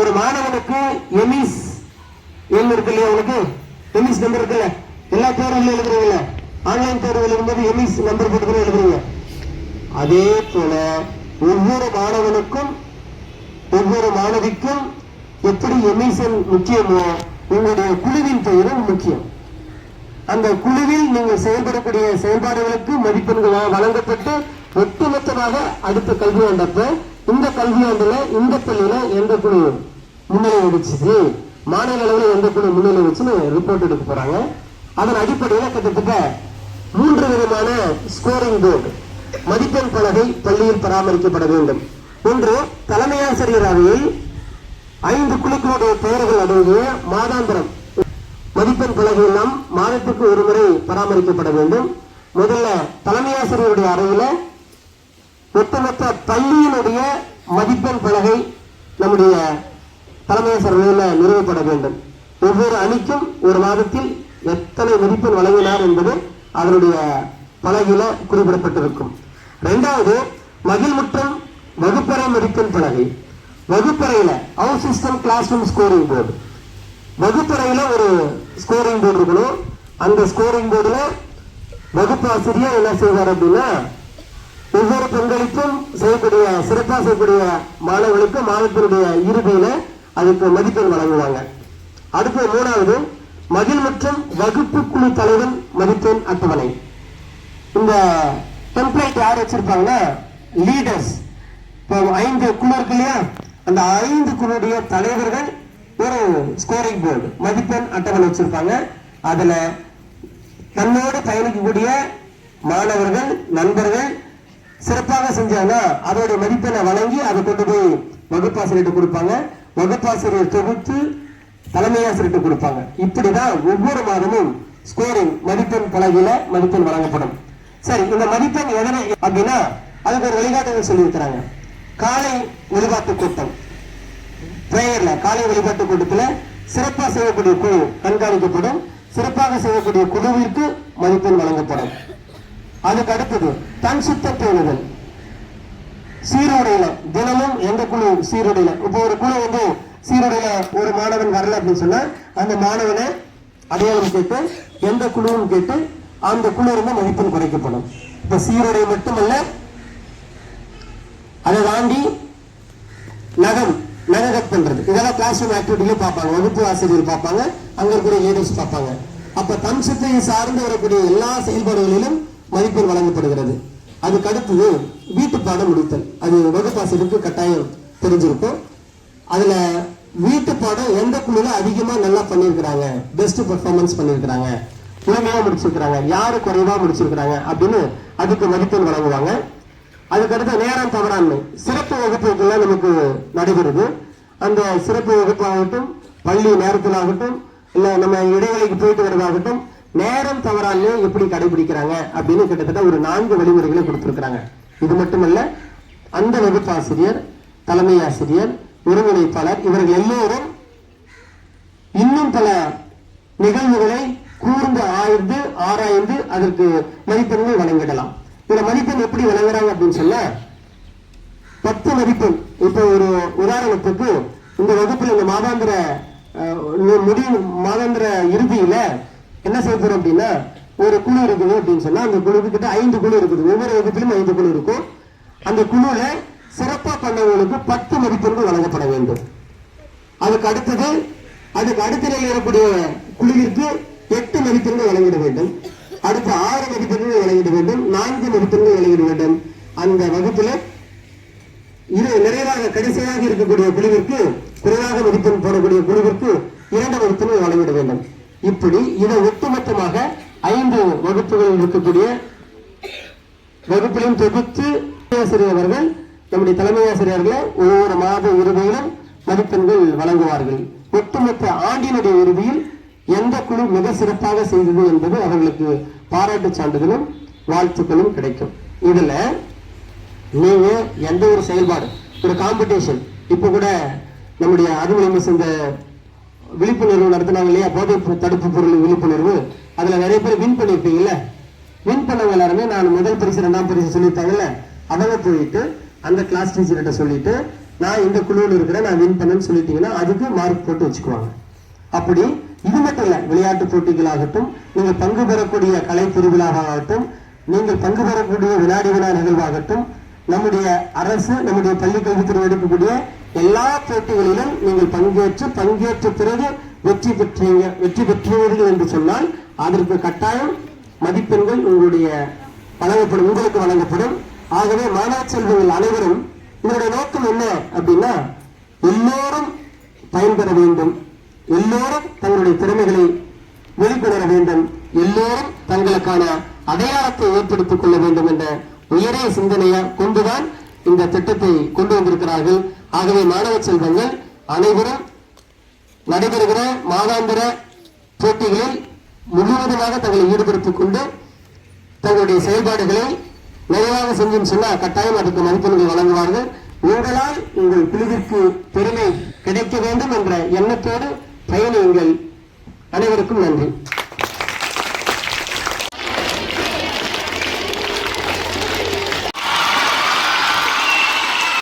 ஒரு மாணவனுக்கு எமிஸ் எண் இருக்கு இல்லையா உங்களுக்கு எமிஸ் நம்பர் இருக்குல்ல? எல்லா தேர்வுகளும் எழுதுறீங்கல்ல? ஆன்லைன் தேர்வுகள் எழுதும்போது எமிஸ் நம்பர் போட்டு எழுதுறீங்க? அதே போல ஒவ்வொரு மாணவனுக்கும் ஒவ்வொரு மாணவிக்கும் எப்படி எமிஷன் முக்கியமோ உங்களுடைய குழுவின் பெயரும் முக்கியம். அந்த குழுவில் நீங்கள் செயல்படக்கூடிய செயல்பாடுகளுக்கு மதிப்பெண்கள் வழங்கப்பட்டு ஒட்டுமொத்தமாக அடுத்த கல்வி ஆண்டப்ப இந்த கல்வியாண்டுல இந்த பள்ளியில எந்த குழு முன்னிலை வகிச்சுச்சு மாநில அளவில் எந்த குழு முன்னிலை வச்சுன்னு ரிப்போர்ட் எடுக்க போறாங்க. அதன் அடிப்படையில் கிட்டத்தட்ட மூன்று விதமான ஸ்கோரிங் போர்டு மதிப்பெண் பலகை பள்ளியில் பராமரிக்கப்பட வேண்டும். ஒன்று தலைமை ஆசிரியர் அறையில் ஐந்து குழுக்களுடைய பெயர்கள் அடங்கிய மாதாந்திரம். மதிப்பெண் பலகை எல்லாம் மாதத்துக்கு ஒரு முறை பராமரிக்கப்பட வேண்டும். முதல்ல தலைமை ஆசிரியருடைய அறையில ஒட்டுமொத்த பள்ளியினுடைய மதிப்பெண் பலகை நம்முடைய தலைமை நிறுவப்பட வேண்டும். ஒவ்வொரு அணிக்கும் ஒரு மாதத்தில் எத்தனை மதிப்பெண் வழங்கினார் என்பது அதனுடைய பலகையில குறிப்பிடப்பட்டிருக்கும். இரண்டாவது மகிழ்முற்றம் வகுப்பறை மதிப்பெண் பலகை வகுப்பறையில out system classroom scoring board வகுப்பறையில ஒரு ஸ்கோரிங் போர்டு இருக்கணும். அந்த ஸ்கோரிங் போர்டுல வகுப்பு ஆசிரியர் என்ன செய்வார் அப்படின்னா ஒவ்வொரு பங்களிப்பும் செய்யக்கூடிய சிறப்பாக செய்யக்கூடிய மாணவர்களுக்கு மாணவத்தினுடைய இறுதியில அதுக்கு மதிப்பெண் வழங்குவாங்க. அடுத்து மூணாவது மகிழ் மற்றும் வகுப்பு குழு தலைவன் மதிப்பெண் அட்டவணை. இந்த டெம்ப்ளேட் யார் வச்சிருப்பாங்கன்னா லீடர்ஸ் இப்போ ஐந்து குழு இருக்கு இல்லையா? அந்த ஐந்து குழுடைய தலைவர்கள் ஒரு ஸ்கோரிங் போர்டு மதிப்பெண் அட்டவணை வச்சிருப்பாங்க. அதுல தன்னோடு பயணிக்கக்கூடிய மாணவர்கள் நண்பர்கள் சிறப்பாக செஞ்சாங்கன்னா அதோடைய மதிப்பெண்ணை வழங்கி அதை கொண்டு போய் வகுப்பாசிரியர்கிட்ட கொடுப்பாங்க. வகுப்பாசிரியர் தொகுத்து தலைமையாசிரியர்கிட்ட கொடுப்பாங்க. இப்படிதான் ஒவ்வொரு மாதமும் ஸ்கோரிங் மதிப்பெண் பலகையில மதிப்பெண் வழங்கப்படும். சரி இந்த மதிப்பெண் எதனை அப்படின்னா அதுக்கு ஒரு வழிகாட்டுதல் சொல்லியிருக்கிறாங்க. காலை வழிபாட்டு கூட்டம். பிரேயர்ல காலை வழிபாட்டு கூட்டத்துல சிறப்பாக செய்யக்கூடிய குழு கண்காணிக்கப்படும். சிறப்பாக செய்யக்கூடிய குழுவிற்கு மதிப்பெண் வழங்கப்படும். அதுக்கு அடுத்தது தன் சுத்த பேணுதல் சீருடையில தினமும் எந்த குழு சீருடையில. இப்போ ஒரு குழு வந்து சீருடையில ஒரு மாணவன் வரல அப்படின்னு சொன்னா அந்த மாணவனை அடையாளம் கேட்டு எந்த குழுவும் கேட்டு அந்த குழு இருந்து மதிப்பெண் குறைக்கப்படும். இப்ப சீருடை மட்டுமல்ல அதை தாண்டி நகம் நகை கட் பண்றது. இதெல்லாம் கிளாஸ் ரூம் ஆக்டிவிட்டிலையும் பார்ப்பாங்க. வகுப்பு ஆசிரியர் பார்ப்பாங்க. அங்க இருக்கிற லேடிஸ் பார்ப்பாங்க. அப்ப தன் சித்தையை சார்ந்து வரக்கூடிய எல்லா செயல்பாடுகளிலும் மதிப்பெண் வழங்கப்படுகிறது. அதுக்கு அடுத்தது வீட்டு பாடம் முடித்தல். அது வகுப்பாசிரியருக்கு கட்டாயம் தெரிஞ்சிருக்கும். அதுல வீட்டு பாடம் எந்த குழுல அதிகமா நல்லா பண்ணியிருக்கிறாங்க? பெஸ்ட் பெர்ஃபார்மன்ஸ் பண்ணியிருக்கிறாங்க. இளமையா முடிச்சிருக்கிறாங்க. யாரு குறைவா முடிச்சிருக்கிறாங்க அப்படின்னு அதுக்கு மதிப்பெண் வழங்குவாங்க. அதுக்கடுத்து நேரம் தவறாண்மை. சிறப்பு வகுப்புகள்லாம் நமக்கு நடைபெறுது. அந்த சிறப்பு வகுப்பாகட்டும் பள்ளி நேரத்தில் ஆகட்டும் இல்ல நம்ம இடைவெளிக்கு போயிட்டு வரதாகட்டும் நேரம் தவறாண்மை எப்படி கடைபிடிக்கிறாங்க அப்படின்னு கிட்டத்தட்ட ஒரு நான்கு வழிமுறைகளை கொடுத்திருக்கிறாங்க. இது மட்டுமல்ல அந்த வகுப்பாசிரியர் தலைமை ஆசிரியர் ஒருங்கிணைப்பாளர் இவர்கள் எல்லோரும் இன்னும் பல நிகழ்வுகளை கூர்ந்து ஆய்ந்து ஆராய்ந்து அதற்கு மதிப்பெண்கள் வழங்கிடலாம். இதுல மதிப்பெண் எப்படி வழங்குறாங்க அப்படின்னு சொல்ல பத்து மதிப்பெண். இப்ப ஒரு உதாரணத்துக்கு இந்த வகுப்புல இந்த மாதாந்திர அஹ், முடிவு மாதாந்திர இறுதியில என்ன செய்ய போறோம் அப்படின்னா ஒரு குழு இருக்குது அப்படின்னு சொன்னா அந்த குழுக்கு கிட்ட ஐந்து குழு இருக்குது. ஒவ்வொரு வகுப்பிலும் ஐந்து குழு இருக்கும். அந்த குழுல சிறப்பா பண்ணவங்களுக்கு பத்து மதிப்பெண்கள் வழங்கப்பட வேண்டும். அதுக்கு அடுத்தது அதுக்கு அடுத்த நிலையில் இருக்கக்கூடிய குழுவிற்கு எட்டு மதிப்பெண்கள் வழங்கிட வேண்டும். அடுத்து ஆறு மதிப்பெண்கள் வழங்கிட வேண்டும். நான்கு மதிப்பெண்கள் வழங்கிட வேண்டும். அந்த வகுப்புல இது நிறைவாக கடைசியாக இருக்கக்கூடிய குழுவிற்கு குறைவாக மதிப்பெண் போடக்கூடிய குழுவிற்கு இரண்டு மதிப்பெண்கள் வழங்கிட வேண்டும். இப்படி இதை ஒட்டுமொத்தமாக ஐந்து வகுப்புகளில் இருக்கக்கூடிய வகுப்பிலும் தொகுத்து ஆசிரியர் அவர்கள் நம்முடைய தலைமை ஆசிரியர்களை ஒவ்வொரு மாத இறுதியிலும் மதிப்பெண்கள் வழங்குவார்கள். ஒட்டுமொத்த ஆண்டினுடைய இறுதியில் எந்த குழு மிக சிறப்பாக செய்தது என்பது அவர்களுக்கு பாராட்டு சான்றிதழும் வாழ்த்துக்களும் கிடைக்கும். இதுல நீங்க எந்த ஒரு செயல்பாடு ஒரு காம்படிஷன் இப்ப கூட நம்முடைய அருள்மொழி மிஸ் இந்த விழிப்புணர்வு நடத்தினாங்க இல்லையா? போதை தடுப்பு பொருள் விழிப்புணர்வு. அதுல நிறைய பேர் வின் பண்ணிருப்பீங்கல்ல வின் பண்ணவங்க எல்லாருமே நான் முதல் பரிசு ரெண்டாம் பரிசு சொல்லியிருந்தாங்கல்ல அவங்க போயிட்டு அந்த கிளாஸ் டீச்சர்கிட்ட சொல்லிட்டு நான் இந்த குழுவில் இருக்கிறேன் நான் வின் பண்ணேன்னு சொல்லிட்டீங்கன்னா அதுக்கு மார்க் போட்டு வச்சுக்குவாங்க. அப்படி இது மட்டும் இல்ல விளையாட்டு போட்டிகளாகட்டும் நீங்கள் பங்கு பெறக்கூடிய கலை திருவிழாவாகட்டும் நீங்கள் பங்கு பெறக்கூடிய வினாடி வினா நிகழ்வாகட்டும் நம்முடைய அரசு நம்முடைய பள்ளிக்கல்வித்துறை எடுக்கக்கூடிய எல்லா போட்டிகளிலும் நீங்கள் பங்கேற்று பங்கேற்ற பிறகு வெற்றி பெற்றீங்க வெற்றி பெற்றீர்கள் என்று சொன்னால் அதற்கு கட்டாயம் மதிப்பெண்கள் உங்களுடைய வழங்கப்படும் உங்களுக்கு வழங்கப்படும். ஆகவே மாணவ செல்வங்கள் அனைவரும் இதனுடைய நோக்கம் என்ன அப்படின்னா எல்லோரும் பயன்பெற வேண்டும். எல்லோரும் தங்களுடைய திறமைகளை வெளிக்கொணர வேண்டும். எல்லோரும் தங்களுக்கான அடையாளத்தை ஏற்படுத்திக் கொள்ள வேண்டும் என்ற உயரிய சிந்தனையை கொண்டுதான் இந்த திட்டத்தை கொண்டு வந்திருக்கிறார்கள். ஆகவே மாணவ செல்வங்கள் அனைவரும் நடைபெறுகிற மாதாந்திர போட்டிகளில் முழுவதுமாக தங்களை ஈடுபடுத்திக் கொண்டு தங்களுடைய செயல்பாடுகளை நிறைவாக செஞ்சுன்னு சொன்னால் கட்டாயம் அதற்கு மதிப்பெண்கள் வழங்குவார்கள். உங்களால் உங்கள் குழுவிற்கு பெருமை கிடைக்க வேண்டும் என்ற எண்ணத்தோடு பயணியுங்கள். அனைவருக்கும் நன்றி.